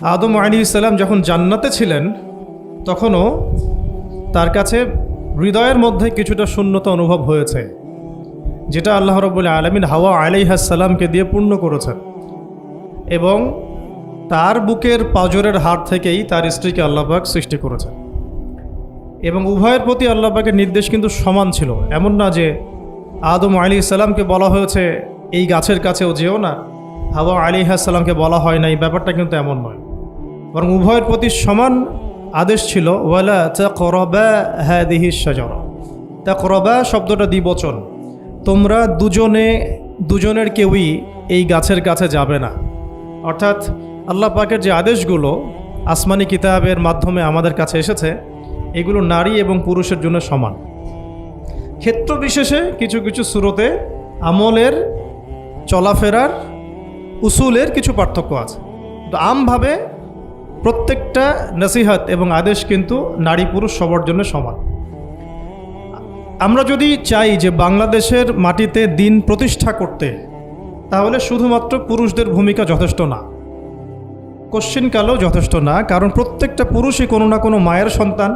আদম আলী ইসলাম যখন জান্নাতে ছিলেন, তখনও তার কাছে হৃদয়ের মধ্যে কিছুটা শূন্যতা অনুভব হয়েছে, যেটা আল্লাহ রবুল্লা আলমিন হাওয়া আলাইহাসাল্লামকে দিয়ে পূর্ণ করেছেন এবং তার বুকের পাজরের হাত থেকেই তার স্ত্রীকে আল্লাহবাক সৃষ্টি করেছেন। এবং উভয়ের প্রতি আল্লাহবাকের নির্দেশ কিন্তু সমান ছিল, এমন না যে আদম আলী ইসলামকে বলা হয়েছে, এই গাছের কাছেও যেও না। হাওয়া আলী সাল্লামকে বলা হয় না, এই ব্যাপারটা কিন্তু এমন নয়। বরং উভয়ের প্রতি সমান আদেশ ছিল, ওয়ালা তা করবা হ্যাঁ দিহি সাজরা করবা শব্দটা দ্বিবচন। তোমরা দুজনে, দুজনের কেউই এই গাছের কাছে যাবে না। অর্থাৎ আল্লাহ পাকের যে আদেশগুলো আসমানি কিতাবের মাধ্যমে আমাদের কাছে এসেছে, এগুলো নারী এবং পুরুষের জন্য সমান। ক্ষেত্র বিশেষে কিছু কিছু সুরতে আমলের, চলাফেরার, উসুলের কিছু পার্থক্য আছে। তো আমভাবে প্রত্যেকটা নসিহত এবং আদেশ কিন্তু নারী পুরুষ সবার জন্য সমান। আমরা যদি চাই যে বাংলাদেশের মাটিতে দিন প্রতিষ্ঠা করতে, তাহলে শুধুমাত্র পুরুষদের ভূমিকা যথেষ্ট না। কোশ্চিনকালেও যথেষ্ট না, কারণ প্রত্যেকটা পুরুষই কোনো না কোনো মায়ের সন্তান,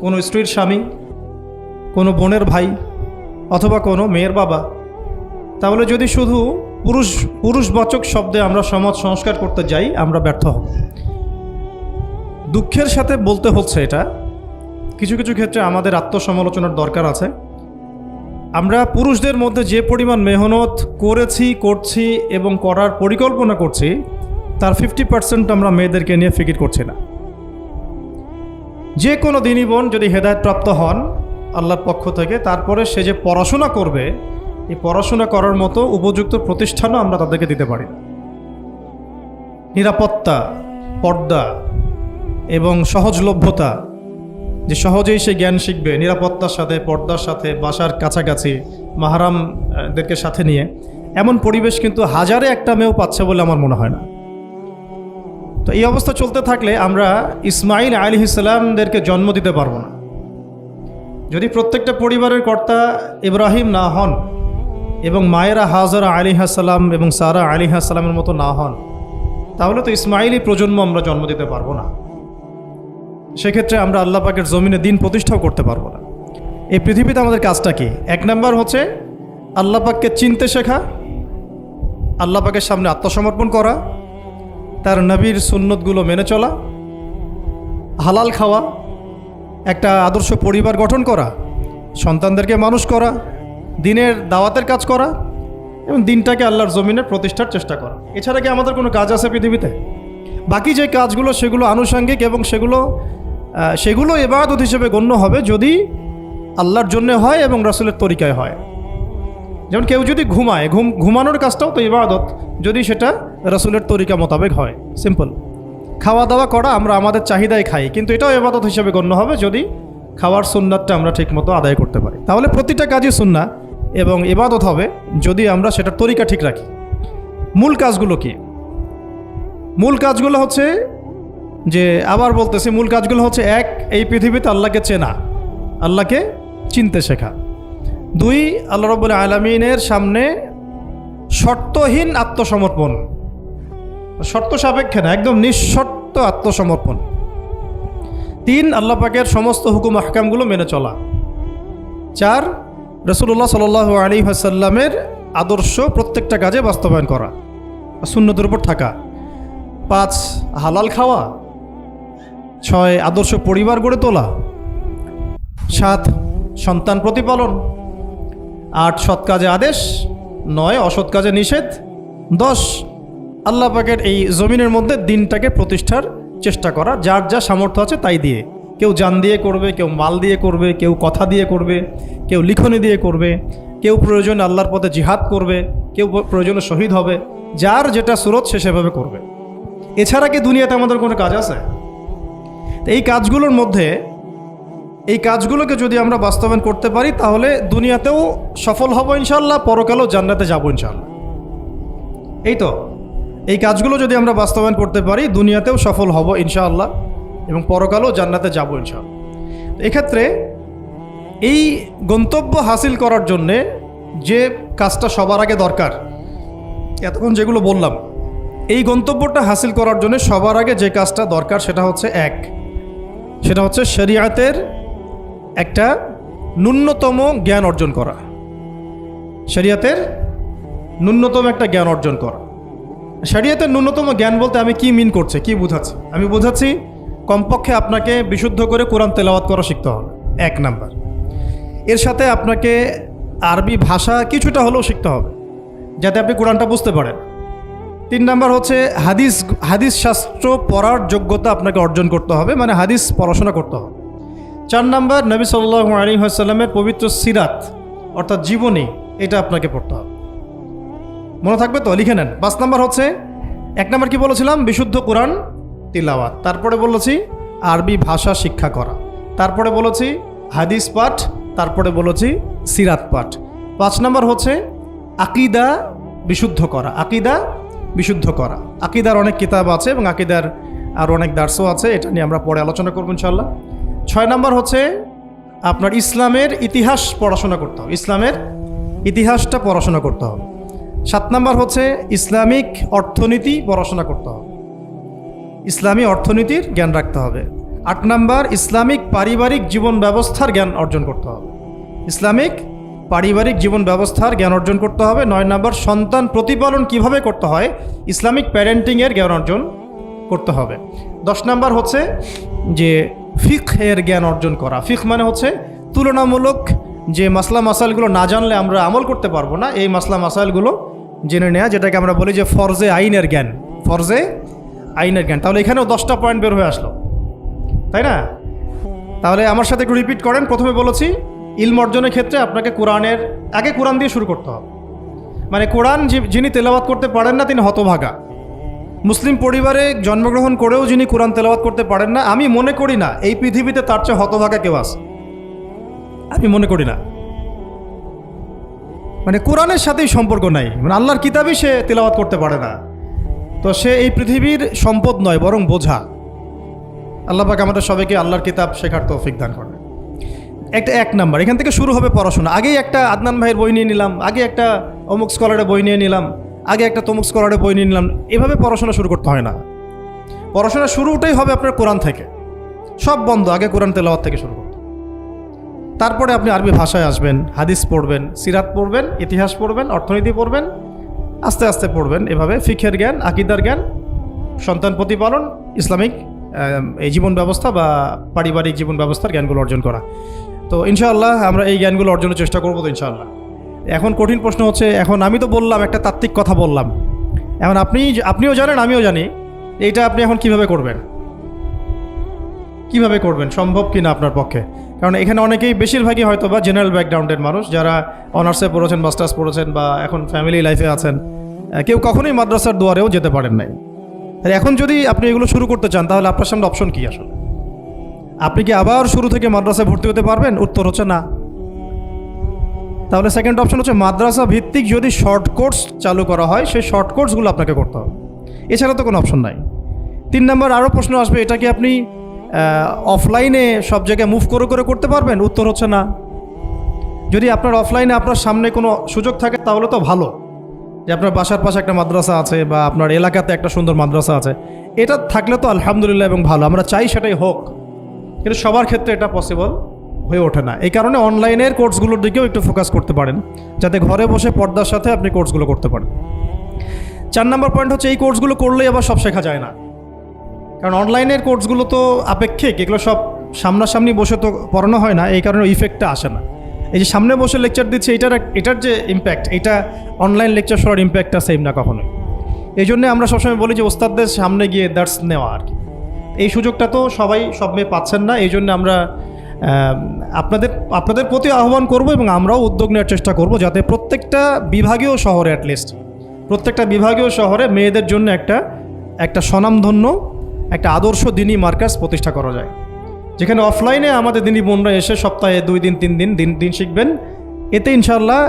কোনো স্ত্রীর স্বামী, কোনো বোনের ভাই, অথবা কোনো মেয়ের বাবা। তাহলে যদি শুধু পুরুষ, পুরুষবাচক শব্দে আমরা সমাজ সংস্কার করতে যাই, আমরা ব্যর্থ হব। দুঃখের সাথে বলতে হচ্ছে এটা। কিছু কিছু ক্ষেত্রে আমাদের আত্মসমালোচনার দরকার আছে। আমরা পুরুষদের মধ্যে যে পরিমাণ মেহনত করেছি, করছি এবং করার পরিকল্পনা করছি, তার ফিফটি পার্সেন্ট আমরা মেয়েদেরকে নিয়ে ফিকির করছি না। যে কোনো দিনই বোন যদি হেদায়তপ্রাপ্ত হন, আল্লাহর পক্ষ থেকে, তারপরে সে যে পড়াশোনা করবে এই পড়াশোনা করার মতো উপযুক্ত প্রতিষ্ঠানও আমরা তাদেরকে দিতে পারি। নিরাপত্তা, পর্দা এবং সহজলভ্যতা, যে সহজেই সে জ্ঞান শিখবে নিরাপত্তার সাথে, পর্দার সাথে, বাসার কাছাকাছি, মাহারামদেরকে সাথে নিয়ে, এমন পরিবেশ কিন্তু হাজারে একটা মেয়েও পাচ্ছে বলে আমার মনে হয় না। তো এই অবস্থা চলতে থাকলে আমরা ইসমাইল আলী ইসলামদেরকে জন্ম দিতে পারব না। যদি প্রত্যেকটা পরিবারের কর্তা ইব্রাহিম না হন এবং মায়েরা হাজরা আলী হাসালাম এবং সারা আলী হাসালামের মতো না হন, তাহলে তো ইসমাইলি প্রজন্ম আমরা জন্ম দিতে পারব না। সেক্ষেত্রে আমরা আল্লাহ পাকের জমিনে দিন প্রতিষ্ঠাও করতে পারব না। এই পৃথিবীতে আমাদের কাজটা কি? এক নম্বর হচ্ছে আল্লাহ পাককে চিনতে শেখা, আল্লাহ পাকের সামনে আত্মসমর্পণ করা, তার নবীর সুন্নতগুলো মেনে চলা, হালাল খাওয়া, একটা আদর্শ পরিবার গঠন করা, সন্তানদেরকে মানুষ করা দিনের দাওয়াতের কাজ করা এবং দিনটাকে আল্লাহর জমিনে প্রতিষ্ঠার চেষ্টা করা। এছাড়া কি আমাদের কোনো কাজ আছে পৃথিবীতে? বাকি যে কাজগুলো, সেগুলো আনুষঙ্গিক এবং সেগুলো সেগুলো এবাদত হিসেবে গণ্য হবে যদি আল্লাহর জন্য হয় এবং রাসুলের তরিকায় হয়। যেমন কেউ যদি ঘুমায়, ঘুম, ঘুমানোর কাজটাও তো ইবাদত, যদি সেটা রাসুলের তরিকা মোতাবেক হয়। সিম্পল। খাওয়া দাওয়া করা আমরা আমাদের চাহিদায় খাই, কিন্তু এটাও এবাদত হিসেবে গণ্য হবে যদি খাওয়ার সুন্নাতটা আমরা ঠিকমতো আদায় করতে পারি। তাহলে প্রতিটা কাজই সুন্না এবং ইবাদত হবে যদি আমরা সেটার তরিকা ঠিক রাখি। মূল কাজগুলো কি? মূল কাজগুলো হচ্ছে যে আবার বলতেছি, মূল কাজগুলো হচ্ছে এক, এই পৃথিবীতে আল্লাহকে চেনা, আল্লাহকে চিনতে শেখা। দুই, আল্লাহ রব্বুল আলমিনের সামনে শর্তহীন আত্মসমর্পণ। শর্ত সাপেক্ষে না, একদম নিঃশর্ত আত্মসমর্পণ। তিন, আল্লাহ পাকের সমস্ত হুকুম, আহকামগুলো মেনে চলা। চার রসুল্লাহ সাল আলী হাসাল্লামের আদর্শ প্রত্যেকটা কাজে বাস্তবায়ন করা শূন্যদের উপর থাকা। পাঁচ, হালাল খাওয়া। ছয়, আদর্শ পরিবার গড়ে তোলা। সাত, সন্তান প্রতিপালন। আট, সৎ কাজে আদেশ। নয়, অসৎ কাজে নিষেধ। দশ, আল্লাহ পাকের এই জমিনের মধ্যে দিনটাকে প্রতিষ্ঠার চেষ্টা করা, যার যা সামর্থ্য আছে তাই দিয়ে। কেউ জান দিয়ে করবে, কেউ মাল দিয়ে করবে, কেউ কথা দিয়ে করবে, কেউ লিখনি দিয়ে করবে, কেউ প্রয়োজনে আল্লাহর পথে জিহাদ করবে, কেউ প্রয়োজনে শহীদ হবে, যার যেটা স্রোত সে সেভাবে করবে। এছাড়া কি দুনিয়াতে আমাদের কোনো কাজ আছে? এই কাজগুলোর মধ্যে, এই কাজগুলোকে যদি আমরা বাস্তবায়ন করতে পারি, তাহলে দুনিয়াতেও সফল হব ইনশাল্লাহ পরকালেও জান্নাতে যাব ইনশাল্লাহ এই তো, এই কাজগুলো যদি আমরা বাস্তবায়ন করতে পারি, দুনিয়াতেও সফল হব ইনশাআল্লাহ। এবং পরকালেও জান্নাতে যাব ইনশাআল্লাহ। তো এক্ষেত্রে এই গন্তব্য হাসিল করার জন্যে যে কাজটা সবার আগে দরকার, এতক্ষণ যেগুলো বললাম, এই গন্তব্যটা হাসিল করার জন্য সবার আগে যে কাজটা দরকার সেটা হচ্ছে এক, সেটা হচ্ছে শরিয়াতের একটা ন্যূনতম জ্ঞান অর্জন করা। শরিয়াতের ন্যূনতম একটা জ্ঞান অর্জন করা। শরিয়াতের ন্যূনতম জ্ঞান বলতে আমি কি মিন করছে, কি বোঝাচ্ছি? আমি বোঝাচ্ছি কমপক্ষে আপনাকে বিশুদ্ধ করে কোরআন তেলাওয়াত করা শিখতে হবে। এক নাম্বার। এর সাথে আপনাকে আরবি ভাষা কিছুটা হলেও শিখতে হবে, যাতে আপনি কোরআনটা বুঝতে পারেন। তিন নাম্বার হচ্ছে হাদিস হাদিস শাস্ত্র পড়ার যোগ্যতা আপনাকে অর্জন করতে হবে মানে হাদিস পড়াশোনা করতে হবে। চার নাম্বার, নবী সাল্লাহ আলী আসাল্লামের পবিত্র সিরাত, অর্থাৎ জীবনী, এটা আপনাকে পড়তে হবে। মনে থাকবে তো? লিখে নেন। পাঁচ নাম্বার হচ্ছে, এক নাম্বার কি বলেছিলাম? বিশুদ্ধ কোরআন তিলাওয়াত। তারপরে বলেছি, আরবি ভাষা শিক্ষা করা। তারপরে বলেছি, হাদিস পাঠ। তারপরে বলেছি, সিরাত পাঠ। পাঁচ নম্বর হচ্ছে, আকিদা বিশুদ্ধ করা। আকিদা বিশুদ্ধ করা। আকিদার অনেক কিতাব আছে এবং আকিদার আর অনেক দার্সও আছে, এটা নিয়ে আমরা পরে আলোচনা করব ইনশাল্লাহ ছয় নম্বর হচ্ছে, আপনার ইসলামের ইতিহাস পড়াশোনা করতে হবে। ইসলামের ইতিহাসটা পড়াশোনা করতে হবে। সাত নম্বর হচ্ছে, ইসলামিক অর্থনীতি পড়াশোনা করতে হবে। ইসলামী অর্থনীতির জ্ঞান রাখতে হবে। আট নাম্বার, ইসলামিক পারিবারিক জীবন ব্যবস্থার জ্ঞান অর্জন করতে হবে। ইসলামিক পারিবারিক জীবন ব্যবস্থার জ্ঞান অর্জন করতে হবে। নয় নাম্বার, সন্তান প্রতিপালন কীভাবে করতে হয়? ইসলামিক প্যারেন্টিংয়ের জ্ঞান অর্জন করতে হবে। দশ নাম্বার হচ্ছে যে ফিখের জ্ঞান অর্জন করা। ফিখ মানে হচ্ছে তুলনামূলক যে মাসলা মাসাইলগুলো না জানলে আমরা আমল করতে পারব না, এই মাসলা মাসাইলগুলো জেনে নেওয়া যেটাকে আমরা বলি যে ফরজে আইনের জ্ঞান। ফরজে আইনের জ্ঞান। তাহলে এখানেও দশটা পয়েন্ট বের হয়ে আসলো। তাই না? তাহলে আমার সাথে একটু রিপিট করেন। প্রথমে বলেছি, ইলম অর্জনের ক্ষেত্রে আপনাকে কোরআনের, আগে কোরআন দিয়ে শুরু করতে হবে। মানে কোরআন যিনি তেলাওয়াত করতে পারেন না, তিনি হতভাগা। মুসলিম পরিবারে জন্মগ্রহণ করেও যিনি কোরআন তেলাওয়াত করতে পারেন না, আমি মনে করি না, এই পৃথিবীতে তার চেয়ে হতভাগা কেউ আছে। আমি মনে করি না। মানে কোরআনের সাথেই সম্পর্ক নাই। মানে আল্লাহর কিতাবই সে তেলাওয়াত করতে পারে না। তো সে এই পৃথিবীর সম্পদ নয়, বরং বোঝা। আল্লাহ পাক আমাদের সবাইকে আল্লাহর কিতাব শেখার তৌফিক দান করে একটা এক নাম্বার, এখান থেকে শুরু হবে পড়াশোনা। আগেই একটা আদনান ভাইয়ের বই নিয়ে নিলাম, আগে একটা অমুক স্কলারের বই নিয়ে নিলাম, আগে একটা তমুক স্কলারের বই নিয়ে নিলাম। এভাবে পড়াশোনা শুরু করতে হয় না। পড়াশোনা শুরুটাই হবে আপনার কোরআন থেকে। সব বন্ধ, আগে কোরআন তেলাওয়াত থেকে শুরু করতে। তারপরে আপনি আরবি ভাষায় আসবেন, হাদিস পড়বেন, সিরাত পড়বেন, ইতিহাস পড়বেন, অর্থনীতি পড়বেন আস্তে আস্তে পড়বেন এভাবে। ফিখের জ্ঞান, আকিদার জ্ঞান, সন্তান প্রতিপালন, ইসলামিক এই জীবন ব্যবস্থা বা পারিবারিক জীবন ব্যবস্থার জ্ঞানগুলো অর্জন করা। তো ইনশাআল্লাহ আমরা এই জ্ঞানগুলো অর্জনের চেষ্টা করব তো ইনশাআল্লাহ। এখন কঠিন প্রশ্ন হচ্ছে, এখন আমি তো বললাম, একটা তাত্ত্বিক কথা বললাম। এখন আপনি আপনিও জানেন, আমিও জানি। এইটা আপনি এখন কীভাবে করবেন? কীভাবে করবেন? সম্ভব কিনা আপনার পক্ষে? কারণ এখানে অনেকেই বেশিরভাগই হয়তো বা জেনারেল ব্যাকগ্রাউন্ডের মানুষ যারা অনার্সে পড়েছেন মাস্টার্স পড়েছেন বা এখন ফ্যামিলি লাইফে আছেন। কেউ কখনোই মাদ্রাসার দুয়ারেও যেতে পারেন নাই। এখন যদি আপনি এগুলো শুরু করতে চান, তাহলে আপনার সামনে অপশন কী আসলে? আপনি কি আবার শুরু থেকে মাদ্রাসায় ভর্তি হতে পারবেন? উত্তর হচ্ছে না। তাহলে সেকেন্ড অপশন হচ্ছে মাদ্রাসা ভিত্তিক যদি শর্ট কোর্স চালু করা হয়, সেই শর্ট কোর্সগুলো আপনাকে করতে হবে। এছাড়া তো কোনো অপশন নাই। তিন নম্বর আরও প্রশ্ন আসবে, এটা কি আপনি অফলাইনে সব জায়গায় মুভ করে করে করতে পারবেন? উত্তর হচ্ছে না। যদি আপনার অফলাইনে আপনার সামনে কোনো সুযোগ থাকে, তাহলে তো ভালো। যে আপনার বাসার পাশে একটা মাদ্রাসা আছে বা আপনার এলাকাতে একটা সুন্দর মাদ্রাসা আছে। এটা থাকলে তো আলহামদুলিল্লাহ এবং ভালো। আমরা চাই সেটাই হোক। কিন্তু সবার ক্ষেত্রে এটা পসিবল হয়ে ওঠে না। এই কারণে অনলাইনের কোর্সগুলোর দিকেও একটু ফোকাস করতে পারেন। যাতে ঘরে বসে পর্দার সাথে আপনি কোর্সগুলো করতে পারেন। চার নম্বর পয়েন্ট হচ্ছে, এই কোর্সগুলো করলেই আবার সব শেখা যায় না। কারণ অনলাইনের কোর্সগুলো তো আপেক্ষিক, এগুলো সব সামনাসামনি বসে তো পড়ানো হয় না, এই কারণে ইফেক্টটা আসে না। এই যে সামনে বসে লেকচার দিচ্ছে, এটার এটার যে ইম্প্যাক্ট এটা অনলাইন লেকচার শোনার ইম্প্যাক্টটা সেম না কখনোই। এই জন্যে আমরা সবসময় বলি যে, ওস্তাদদের সামনে গিয়ে দার্স নেওয়া আর কি। এই সুযোগটা তো সবাই সব মেয়ে পাচ্ছেন না, এই জন্য আমরা আপনাদের আপনাদের প্রতি আহ্বান করব এবং আমরাও উদ্যোগ নেওয়ার চেষ্টা করব যাতে প্রত্যেকটা বিভাগীয় শহরে অ্যাটলিস্ট প্রত্যেকটা বিভাগীয় শহরে মেয়েদের জন্য একটা একটা স্বনামধন্য একটা আদর্শ দিনী মার্কাস প্রতিষ্ঠা করা যায়। যেখানে অফলাইনে আমাদের দিনী বোনরা এসে সপ্তাহে দুই দিন, তিন দিন দিন দিন শিখবেন। এতে ইনশাল্লাহ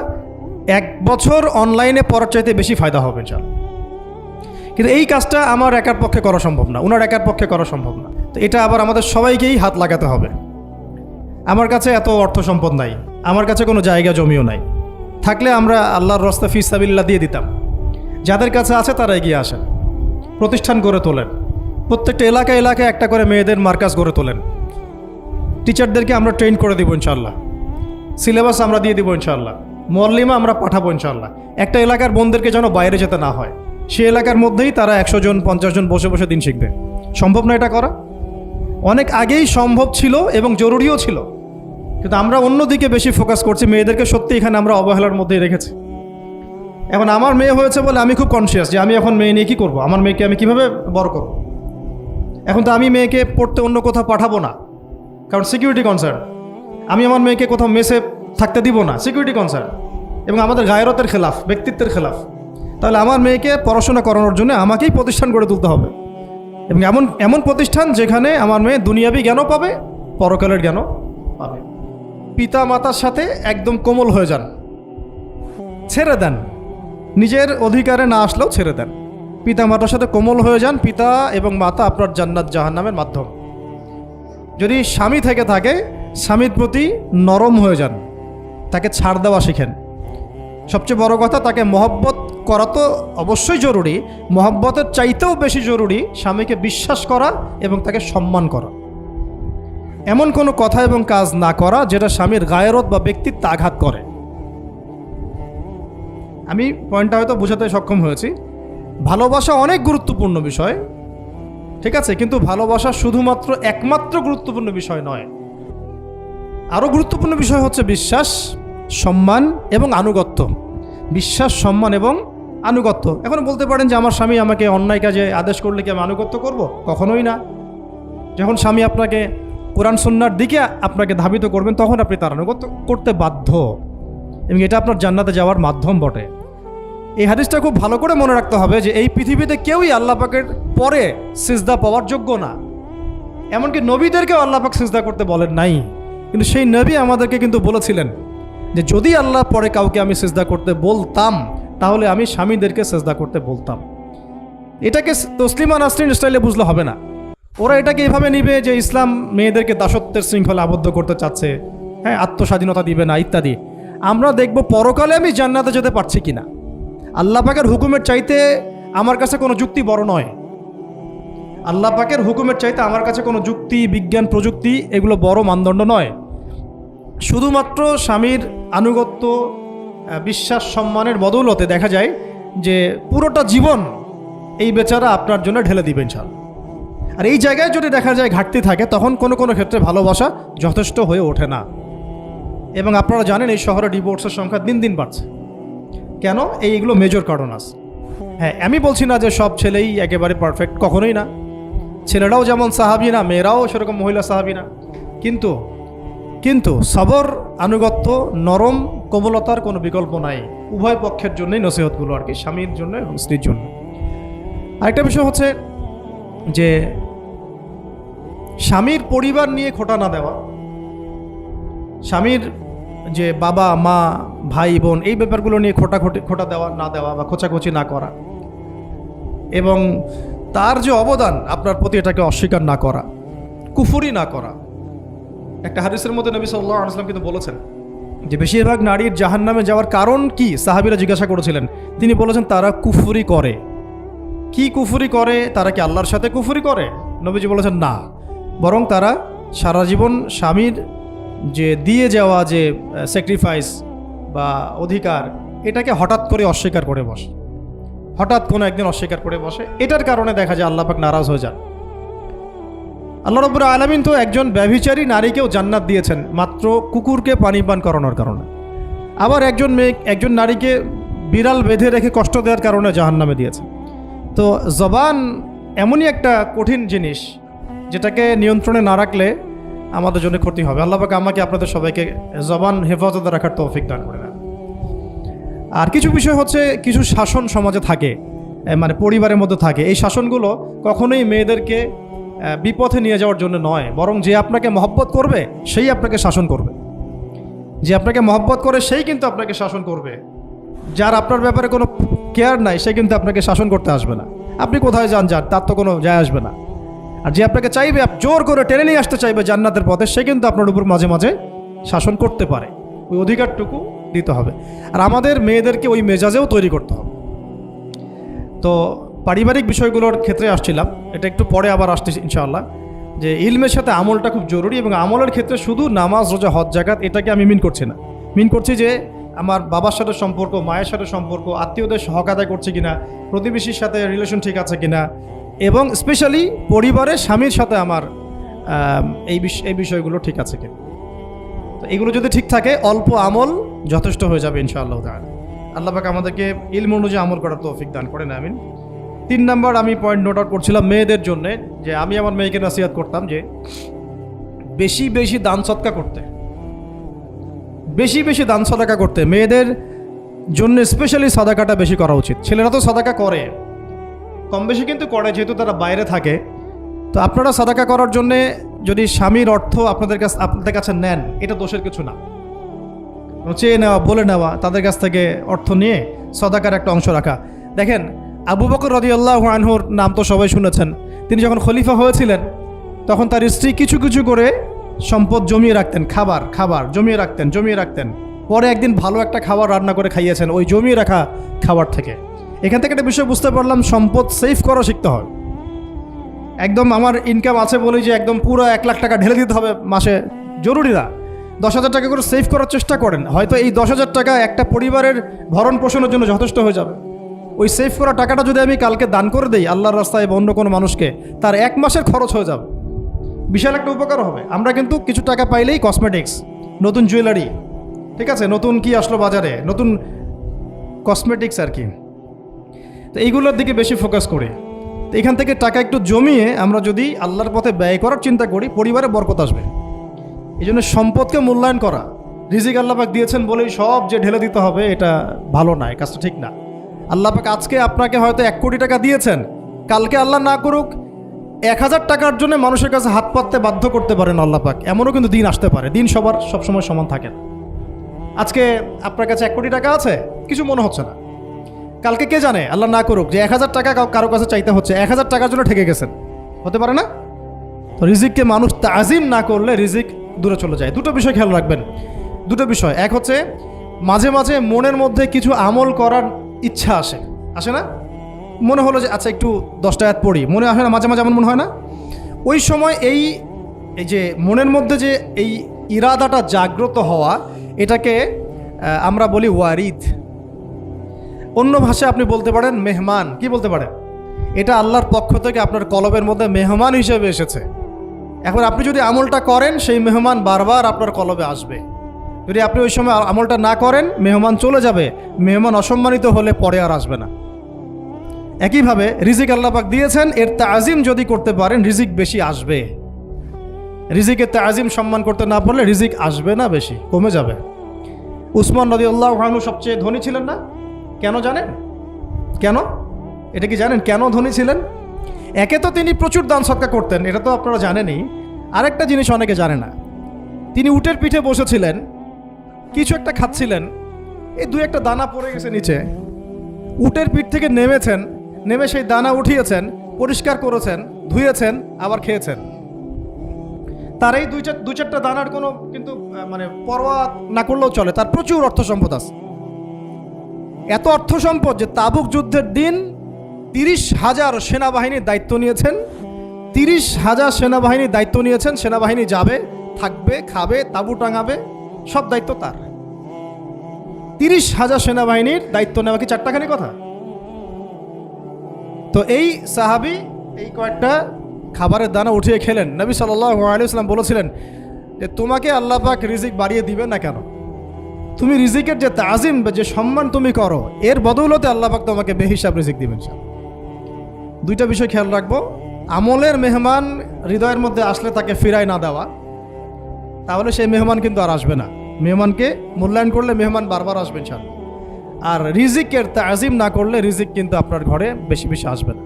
এক বছর অনলাইনে পড়ার চাইতে বেশি ফায়দা হবে ইনশাল্লাহ কিন্তু এই কাজটা আমার একার পক্ষে করা সম্ভব না ওনার একার পক্ষে করা সম্ভব না। তো এটা আবার আমাদের সবাইকেই হাত লাগাতে হবে। আমার কাছে এত অর্থ সম্পদ নাই, আমার কাছে কোনো জায়গা জমিও নাই। থাকলে আমরা আল্লাহর রস্তা ফিসাবিল্লা দিয়ে দিতাম। যাদের কাছে আছে তারা এগিয়ে আসেন, প্রতিষ্ঠান গড়ে তোলেন। প্রত্যেকটা এলাকা এলাকায় একটা করে মেয়েদের মার্কাজ গড়ে তোলেন। টিচারদেরকে আমরা ট্রেন করে দেবো ইনশাল্লাহ সিলেবাস আমরা দিয়ে দেবো ইনশাল্লাহ মল্লিমা আমরা পাঠাবো ইনশাল্লাহ একটা এলাকার বোনদেরকে যেন বাইরে যেতে না হয়। সে এলাকার মধ্যেই তারা একশো জন, পঞ্চাশ জন বসে বসে দিন শিখবে। সম্ভব না এটা করা? অনেক আগেই সম্ভব ছিল এবং জরুরিও ছিল। কিন্তু আমরা অন্যদিকে বেশি ফোকাস করছি, মেয়েদেরকে সত্যি এখানে আমরা অবহেলার মধ্যেই রেখেছি। এখন আমার মেয়ে হয়েছে বলে আমি খুব কনসিয়াস যে আমি এখন মেয়ে নিয়ে কী করব? আমার মেয়েকে আমি কীভাবে বড় করব? এখন তো আমি মেয়েকে পড়তে অন্য কোথাও পাঠাবো না। কারণ সিকিউরিটি কনসার্ন আমি আমার মেয়েকে কোথাও মেসে থাকতে দিব না। সিকিউরিটি কনসার্ন এবং আমাদের গায়রতের খেলাফ, ব্যক্তিত্বের খেলাফ। তাহলে আমার মেয়েকে পড়াশোনা করানোর জন্য আমাকেই প্রতিষ্ঠান গড়ে তুলতে হবে। এবং এমন এমন প্রতিষ্ঠান যেখানে আমার মেয়ে দুনিয়াবি জ্ঞানও পাবে, পরকালের জ্ঞানও পাবে। পিতা মাতার সাথে একদম কোমল হয়ে যান। ছেড়ে দেন। নিজের অধিকারে না আসলেও ছেড়ে দেন। পিতা মাতার সাথে কোমল হয়ে যান পিতা এবং মাতা আপনার জান্নাত জাহান্নামের মাধ্যম। যদি স্বামী থেকে থাকে, স্বামীর প্রতি নরম হয়ে যান, তাকে ছাড় দেওয়া শিখেন। সবচেয়ে বড় কথা, তাকে মহব্বত করা তো অবশ্যই জরুরি, মহব্বতের চাইতেও বেশি জরুরি স্বামীকে বিশ্বাস করা এবং তাকে সম্মান করা। এমন কোনো কথা এবং কাজ না করা যেটা স্বামীর গায়রত বা ব্যক্তিত্ব আঘাত করে। আমি পয়েন্টটা হয়তো বোঝাতে সক্ষম হয়েছি। ভালোবাসা অনেক গুরুত্বপূর্ণ বিষয়। ঠিক আছে, কিন্তু ভালোবাসা শুধুমাত্র একমাত্র গুরুত্বপূর্ণ বিষয় নয়। আরও গুরুত্বপূর্ণ বিষয় হচ্ছে বিশ্বাস, সম্মান এবং আনুগত্য। বিশ্বাস, সম্মান এবং আনুগত্য। এখন বলতে পারেন যে আমার স্বামী আমাকে অন্যায় কাজে আদেশ করলে কি আমি আনুগত্য করব? কখনোই না। যখন স্বামী আপনাকে কোরআন সন্ন্যার দিকে আপনাকে ধাবিত করবেন, তখন আপনি তার আনুগত্য করতে বাধ্য। এবং এটা আপনার জান্নাতে যাওয়ার মাধ্যম বটে। এই হাদিসটা খুব ভালো করে মনে রাখতে হবে যে এই পৃথিবীতে কেউই আল্লাহ পাকের পরে সিজদা পাওয়ার যোগ্য না। এমনকি নবীদেরকেও আল্লাহ পাক সিজদা করতে বলেন নাই। কিন্তু সেই নবী আমাদেরকে কিন্তু বলেছিলেন যে যদি আল্লাহ পরে কাউকে আমি সিজদা করতে বলতাম, তাহলে আমি স্বামীদেরকে সেজদা করতে বলতাম। এটাকে তসলিমা নাসরিন স্টাইলে বুঝলে হবে না। ওরা এটাকে এভাবে নিবে যে ইসলাম মেয়েদেরকে দাসত্বের শৃঙ্খলা আবদ্ধ করতে চাচ্ছে হ্যাঁ আত্মস্বাধীনতা দিবে না, ইত্যাদি। আমরা দেখব পরকালে আমি জান্নাতে যেতে পারছি কিনা। আল্লাহ পাকের হুকুমের চাইতে আমার কাছে কোনো যুক্তি বড় নয়। আল্লাহ পাকের হুকুমের চাইতে আমার কাছে কোনো যুক্তি, বিজ্ঞান, প্রযুক্তি এগুলো বড় মানদণ্ড নয়। শুধুমাত্র স্বামীর আনুগত্য বিশ্বাস, সম্মানের বদৌলতে দেখা যায় যে পুরোটা জীবন এই বেচারা আপনার জন্য ঢেলে দিবেন ছাল আর এই জায়গায় যদি দেখা যায় ঘাটতি থাকে, তখন কোনো কোনো ক্ষেত্রে ভালোবাসা যথেষ্ট হয়ে ওঠে না। এবং আপনারা জানেন এই শহরে ডিভোর্সের সংখ্যা দিন দিন বাড়ছে। কেন? এইগুলো মেজর কারণ আছে। হ্যাঁ আমি বলছি না যে সব ছেলেই একেবারে পারফেক্ট কখনোই না। ছেলেরাও যেমন সাহাবি না, মেয়েরাও সেরকম মহিলা সাহাবি না। কিন্তু কিন্তু সবর, আনুগত্য, নরম, কোমলতার কোনো বিকল্প নাই। উভয় পক্ষের জন্যই নসিহতগুলো আর কি, স্বামীর জন্য এবং স্ত্রীর জন্য। আরেকটা বিষয় হচ্ছে যে, স্বামীর পরিবার নিয়ে খোটা না দেওয়া, স্বামীর যে বাবা, মা, ভাই, বোন, এই ব্যাপারগুলো নিয়ে খোটা খোটা দেওয়া, না দেওয়া বা খোঁচাখুচি না করা। এবং তার যে অবদান, আপনার প্রতি এটাকে অস্বীকার না করা, কুফুরি না করা। একটা হাদিসের মধ্যে নবী সাল্লাহ আসলাম কিন্তু বলেছেন যে, বেশিরভাগ নারীর জাহান নামে যাওয়ার কারণ কি? সাহাবিরা জিজ্ঞাসা করেছিলেন। তিনি বলেছেন, তারা কুফুরি করে। কি কুফুরি করে? তারা কি আল্লাহর সাথে কুফুরি করে? নবীজি বলেছেন, না। বরং তারা সারা জীবন স্বামীর যে দিয়ে যাওয়া যে স্যাক্রিফাইস বা অধিকার, এটাকে হঠাৎ করে অস্বীকার করে বসে। হঠাৎ কোনো একদিন অস্বীকার করে বসে। এটার কারণে দেখা যায় আল্লাহ পাক নারাজ হয়ে যান। আল্লাহ রব্বুর আলমিন তো একজন ব্যভিচারী নারীকেও জান্নাত দিয়েছেন, মাত্র কুকুরকে পানি পান করানোর কারণে। আবার একজন মেয়ে, একজন নারীকে বিড়াল বেঁধে রেখে কষ্ট দেওয়ার কারণে জাহান্নামে দিয়েছে তো জবান এমনই একটা কঠিন জিনিস, যেটাকে নিয়ন্ত্রণে না রাখলে আমাদের জন্য ক্ষতি হবে। আল্লাহ পাক আমাকে আপনাদের সবাইকে জবান হেফাজতে রাখার তৌফিক দান করে না আর কিছু বিষয় হচ্ছে, কিছু শাসন সমাজে থাকে মানে পরিবারের মধ্যে থাকে। এই শাসনগুলো কখনোই মেয়েদেরকে বিপথে নিয়ে যাওয়ার জন্য নয়। বরং যে আপনাকে মহব্বত করবে, সেই আপনাকে শাসন করবে। যে আপনাকে মহব্বত করে, সেই কিন্তু আপনাকে শাসন করবে। যার আপনার ব্যাপারে কোনো কেয়ার নাই, সে কিন্তু আপনাকে শাসন করতে আসবে না। আপনি কোথায় যান যান তার তো কোনো যায় আসবে না। আর যে আপনাকে চাইবে জোর করে টেনে নিয়ে আসতে চাইবে জান্নাতের পথে, সে কিন্তু আপনার উপর মাঝে মাঝে শাসন করতে পারে। ওই অধিকারটুকু দিতে হবে। আর আমাদের মেয়েদেরকে ওই মেজাজেও তৈরি করতে হবে। তো পারিবারিক বিষয়গুলোর ক্ষেত্রে আসছিলাম। এটা একটু পরে আবার আসতেছি, ইনশাআল্লাহ। যে ইলমের সাথে আমলটা খুব জরুরি এবং আমলের ক্ষেত্রে শুধু নামাজ, রোজা, হজ জাকাত এটাকে আমি মিন করছি না। মিন করছি যে আমার বাবার সাথে সম্পর্ক, মায়ের সাথে সম্পর্ক, আত্মীয়দের হক আদায় করছে কিনা, প্রতিবেশীর সাথে রিলেশন ঠিক আছে কিনা এবং স্পেশালি পরিবারের স্বামীর সাথে আমার এই বিষ, এই বিষয়গুলো ঠিক আছে কিনা। তো এগুলো যদি ঠিক থাকে, অল্প আমল যথেষ্ট হয়ে যাবে ইনশাআল্লাহ তাআলা। আল্লাহ পাক আমাদেরকে ইলম অনুযায়ী আমল করার তৌফিক দান করেন, আমিন। তিন নাম্বার আমি পয়েন্ট নোট আউট করছিলাম মেয়েদের জন্যে, যে আমি আমার মেয়েকে নাসিহাত করতাম যে, বেশি বেশি দান সৎকা করতে। বেশি বেশি দান সদাকা করতে। মেয়েদের জন্য স্পেশালি সাদাকাটা বেশি করা উচিত। ছেলেরা তো সাদাকা করে। কম বেশি কিন্তু করে, যেহেতু তারা বাইরে থাকে। তো আপনারা সাদাকা করার জন্যে যদি স্বামীর অর্থ আপনাদের কাছে আপনাদের কাছে নেন, এটা দোষের কিছু না। চেয়ে নেওয়া, বলে নেওয়া, তাদের কাছ থেকে অর্থ নিয়ে সদাকার একটা অংশ রাখা। দেখেন, আবু বকর রদিয়াল্লাহ আনহুর নাম তো সবাই শুনেছেন। তিনি যখন খলিফা হয়েছিলেন, তখন তার স্ত্রী কিছু কিছু করে সম্পদ জমিয়ে রাখতেন। খাবার খাবার, জমিয়ে রাখতেন জমিয়ে রাখতেন। পরে একদিন ভালো একটা খাবার রান্না করে খাইয়েছেন, ওই জমিয়ে রাখা খাবার থেকে। এখান থেকে একটা বিষয় বুঝতে পারলাম, সম্পদ সেভ করা শিখতে হয়। একদম আমার ইনকাম আছে বলেই যে একদম পুরো এক লাখ টাকা ঢেলে দিতে হবে মাসে। জরুরি না। দশ হাজার টাকা করে সেভ করার চেষ্টা করেন। হয়তো এই দশ হাজার টাকা একটা পরিবারের ভরণ পোষণের জন্য যথেষ্ট হয়ে যাবে। ওই সেভ করা টাকাটা যদি আমি কালকে দান করে দিই, আল্লাহর রাস্তায় অন্য কোনো মানুষকে, তার এক মাসের খরচ হয়ে যাবে। বিশাল একটা উপকার হবে। আমরা কিন্তু কিছু টাকা পাইলেই কসমেটিক্স নতুন জুয়েলারি ঠিক আছে? নতুন কি আসলো বাজারে? নতুন কসমেটিক্স আর কি। তো এইগুলোর দিকে বেশি ফোকাস করি। তো এখান থেকে টাকা একটু জমিয়ে আমরা যদি আল্লাহর পথে ব্যয় করার চিন্তা করি, পরিবারে বরকত আসবে। এই জন্য সম্পদকে মূল্যায়ন করা। রিজিক আল্লাপাক দিয়েছেন বলেই সব যে ঢেলে দিতে হবে, এটা ভালো না কাজটা ঠিক না। আল্লাপাক আজকে আপনাকে হয়তো এক কোটি টাকা দিয়েছেন। কালকে আল্লাহ না করুক, এক হাজার টাকার জন্য মানুষের কাছে হাত পাততে বাধ্য করতে পারেন আল্লাপাক এমনও কিন্তু দিন আসতে পারে, দিন সবার সবসময় সমান থাকে আজকে আপনার কাছে এক কোটি টাকা আছে, কিছু মনে হচ্ছে না। কালকে কে জানে? আল্লাহ না করুক, যে এক হাজার টাকা কারও কাছে চাইতে হচ্ছে, এক হাজার টাকার জন্য ঠেকে গেছেন। হতে পারে না? তো রিজিককে মানুষ তাজিম না করলে রিজিক দূরে চলে যায়। দুটো বিষয় খেয়াল রাখবেন। দুটো বিষয়। এক হচ্ছে, মাঝে মাঝে মনের মধ্যে কিছু আমল করার ইচ্ছা আসে। আসে না? মনে হলো যে আচ্ছা একটু দশটা আয়াত পড়ি। মনে আসে না, মাঝে মাঝে এমন মনে হয় না? ওই সময় এই এই যে মনের মধ্যে যে এই ইরাদাটা জাগ্রত হওয়া, এটাকে আমরা বলি ওয়ারিদ। অন্য ভাষায় আপনি বলতে পারেন মেহমান। কি বলতে পারেন এটা আল্লাহর পক্ষ থেকে আপনার কলবের মধ্যে মেহমান হিসেবে এসেছে। এখন আপনি যদি আমলটা করেন, সেই মেহমান বারবার আপনার কলবে আসবে। যদি আপনি ওই সময় আমলটা না করেন, মেহমান চলে যাবে। মেহমান অসম্মানিত হলে পরে আর আসবে না। একইভাবে রিজিক আল্লাপাক দিয়েছেন, এর তাজিম যদি করতে পারেন, রিজিক বেশি আসবে। রিজিকের তাজিম সম্মান করতে না পারলে রিজিক আসবে না বেশি, কমে যাবে। উসমান নদী আল্লাহ সবচেয়ে ধনী ছিলেন না? কেন জানেন? কেন? এটা কি জানেন কেন ধনী ছিলেন? একে তো তিনি প্রচুর দান সৎকা করতেন, এটা তো আপনারা জানেনই। আরেকটা জিনিস অনেকে জানে না। তিনি উটের পিঠে বসেছিলেন, কিছু একটা খাচ্ছিলেন, এই দু একটা দানা পড়ে গেছে নিচে। উটের পিঠ থেকে নেমেছেন, নেমে সেই দানা উঠিয়েছেন, পরিষ্কার করেছেন, ধুয়েছেন, আবার খেয়েছেন। তার এই দুই চার দু চারটা দানার কোনো কিন্তু মানে পরোয়া না করলেও চলে, তার প্রচুর অর্থ সম্পদ আছে। এত অর্থ সম্পদ যে তাবুক যুদ্ধের দিন তিরিশ হাজার সেনাবাহিনীর দায়িত্ব নিয়েছেন। তিরিশ হাজার সেনাবাহিনীর দায়িত্ব নিয়েছেন, সেনাবাহিনী যাবে, থাকবে, খাবে, তাবু টাঙাবে, সব দায়িত্ব তার। তিরিশ হাজার সেনাবাহিনীর দায়িত্ব নেওয়া কি চারটাখানি কথা? তো এই সাহাবি এই কয়েকটা খাবারের দানা উঠিয়ে খেলেন। নবী সাল্লাহ আলিয়াল্লাম বলেছিলেন যে, তোমাকে আল্লাহ পাক রিজিক বাড়িয়ে দিবে না কেন? তুমি রিজিকের যে তাজিম বা যে সম্মান তুমি করো, এর বদৌলতে আল্লাহ পাক তোমাকে বেহিসাব রিজিক দিবেন ইনশাআল্লাহ। দুইটা বিষয় খেয়াল রাখব। আমলের মেহমান হৃদয়ের মধ্যে আসলে তাকে ফিরায় না দেওয়া। তাহলে সেই মেহমান কিন্তু আর আসবে না। মেহমানকে মূল্যায়ন করলে মেহমান বারবার আসবে ইনশাআল্লাহ। আর রিজিকের তাজিম না করলে রিজিক কিন্তু আপনার ঘরে বেশি বেশি আসবে না।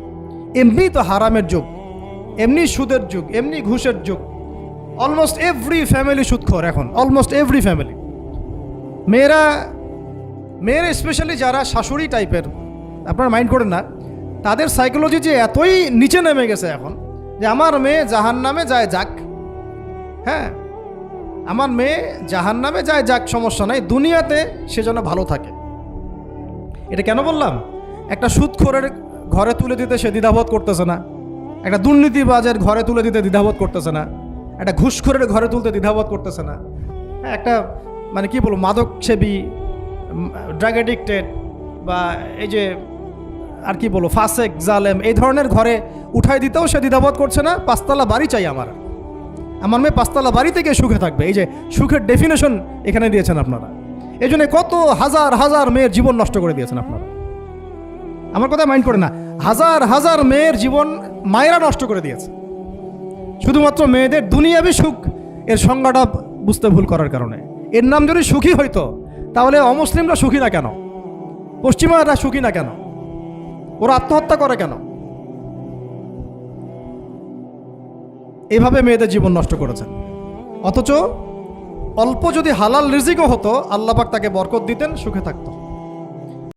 এমনি তো হারামের যুগ এমনি সুদের যুগ এমনি ঘুষের যুগ। অলমোস্ট এভরি ফ্যামিলি সুদখোর এখন অলমোস্ট এভরি ফ্যামিলি মেয়েরা মেয়েরা স্পেশালি যারা শাশুড়ি টাইপের আপনারা মাইন্ড করেন না তাদের সাইকোলজি যে এতই নিচে নেমে গেছে এখন যে আমার মেয়ে জাহান নামে যায় যাক। হ্যাঁ আমার মেয়ে জাহান নামে যায় যাক সমস্যা নাই দুনিয়াতে সে যেন ভালো থাকে। এটা কেন বললাম? একটা সুদখোরের ঘরে তুলে দিতে সে দ্বিধাবোধ করতেছে না। একটা দুর্নীতিবাজের ঘরে তুলে দিতে দ্বিধাবোধ করতেছে না। একটা ঘুষখোরের ঘরে তুলতে দ্বিধাবোধ করতেছে না। হ্যাঁ, একটা মানে কি বলব মাদক সেবী ড্রাগ অ্যাডিক্টেড বা এই যে, আর কি বলব ফাসেক জালেম, এই ধরনের ঘরে উঠাই দিতেও সে দ্বিধাবোধ করছে না, পাঁচতলা বাড়ি চাই আমার। আমার মেয়ে পাঁচতলা বাড়ি থেকে সুখে থাকবে। এই যে, সুখের ডেফিনেশন এখানে দিয়েছেন আপনারা। এই জন্য কত হাজার হাজার মেয়ের জীবন নষ্ট করে দিয়েছেন আপনারা। আমার কথা মাইন্ড করে না। হাজার হাজার মেয়ের জীবন মায়েরা নষ্ট করে দিয়েছে। শুধুমাত্র মেয়েদের দুনিয়াবি সুখ, এর সংজ্ঞাটা বুঝতে ভুল করার কারণে। এর নাম যদি সুখী হইতো, তাহলে অমুসলিমরা সুখী না কেন? পশ্চিমারা সুখী না কেন? ওরা আত্মহত্যা করে কেন? এভাবে মেয়েদের জীবন নষ্ট করেছেন। অথচ অল্প যদি হালাল রিজিকও হতো আল্লাপাক তাকে বরকত দিতেন, সুখে থাকতো।